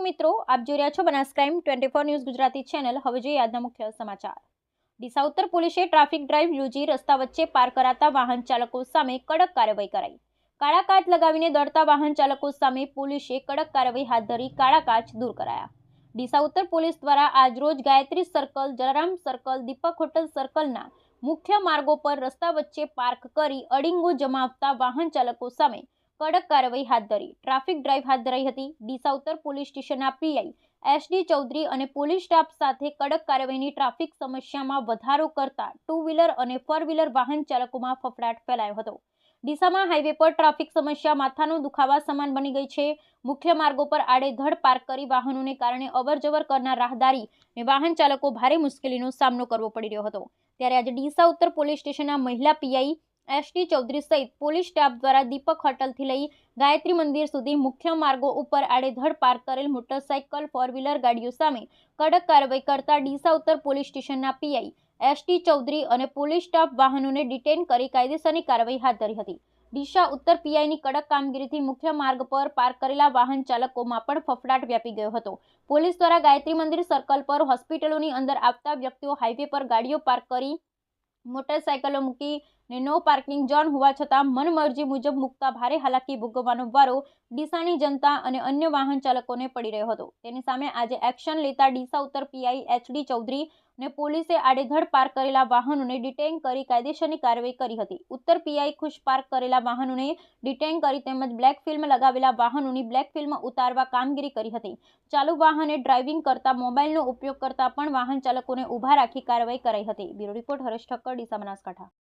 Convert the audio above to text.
આપ જોઈ રહ્યા છો Banas crime twenty four news Gujarati channel. હવે જોઈએ આજના મુખ્ય સમાચાર. ડીસા ઉત્તર પોલીસે ટ્રાફિક ડ્રાઈવ યોજી રસ્તા વચ્ચે પાર કરાતા વાહન ચાલકો સામે કડક કાર્યવાહી કરાઈ. કાળા કાચ લગાવીને દોડતા વાહન ચાલકો સામે પોલીસે કડક કાર્યવાહી હાથ ધરી કાળા કાચ દૂર કરાયા. ડીસા ઉત્તર પોલીસ દ્વારા આજરોજ Gayatri circle, Jalaram circle, Deepak hotel સર્કલના મુખ્ય માર્ગો પર રસ્તા વચ્ચે પાર્ક કરી અડિંગો જમાવતા વાહન ચાલકો સામે કડક કાર્યવાહી હાથ ધરી. ટ્રાફિક ડ્રાઈવ હાથ ધરાઈ હતી. ડીસા ઉત્તર પોલીસ સ્ટેશનના પીઆઈ એસડી ચૌધરી અને પોલીસ સ્ટાફ સાથે કડક કાર્યવાહીની ટ્રાફિક સમસ્યામાં વધારો કરતા ટુ વ્હીલર અને ફોર વ્હીલર વાહન ચાલકોમાં ફફડાટ ફેલાયો હતો. ડીસામાં હાઈવે પર ટ્રાફિક સમસ્યા, માથાનો દુખાવા સમાન બની ગઈ છે. મુખ્ય માર્ગો પર આડેધડ પાર્ક કરી વાહનોને કારણે અવરજવર કરનાર રાહદારી વાહન ચાલકો ભારે મુશ્કેલીનો સામનો કરવો પડી રહ્યો હતો. ત્યારે આજે ડીસા ઉત્તર પોલીસ સ્ટેશનના મહિલા પીઆઈ એસટી ચૌધરી સહિત પોલીસ સ્ટાફ દ્વારા દીપક હોટલથી લઈ ગાયત્રી મંદિર સુધી મુખ્ય માર્ગો ઉપર આડેધડ પાર્ક કરેલ મોટરસાઇકલ ફોર વ્હીલર ગાડીઓ સામે કડક કાર્યવાહી કરતા ડીસા ઉત્તર પોલીસ સ્ટેશનના પીઆઈ એસટી ચૌધરી અને પોલીસ સ્ટાફ વાહનોને ડિટેન કરી કાયદેસરની કાર્યવાહી હાથ ધરી હતી. ડીસા ઉત્તર પીઆઈની કડક કામગીરીથી મુખ્ય માર્ગ પર પાર્ક કરેલા વાહન ચાલકોમાં પણ ફફડાટ વ્યાપી ગયો હતો. પોલીસ દ્વારા ગાયત્રી મંદિર સર્કલ પર હોસ્પિટલોની અંદર આવતા વ્યક્તિઓ હાઈવે પર ગાડીઓ પાર્ક કરી, મોટરસાયકલો મૂકી ને નો પાર્કિંગ ઝોન હોવા છતાં મનમરજી મુજબ મૂકતા ભારે હાલાકી ભોગવવાનો વારો ડીસાની જનતા અને અન્ય વાહન ચાલકોને પડી રહ્યો હતો. તેની સામે આજે એક્શન લેતા ડીસા ઉત્તર પીઆઈ એચડી ચૌધરી ને પોલીસે આડેધડ પાર્ક કરેલા વાહનોને ડિટેન કરી કાયદેસરની કાર્યવાહી કરી હતી. ઉત્તર પીઆઈ ખુશ પાર્ક કરેલા વાહનોને ડિટેન કરી તેમજ બ્લેક ફિલ્મ લગાવેલા વાહનોની બ્લેક ફિલ્મ ઉતારવા કામગીરી કરી હતી. ચાલુ વાહને ડ્રાઇવિંગ કરતા મોબાઈલનો ઉપયોગ કરતા પણ વાહન ચાલકોને ઊભા રાખી કાર્યવાહી કરાઈ હતી. Bureau report Haresh Thakkar, Deesa Banaskantha.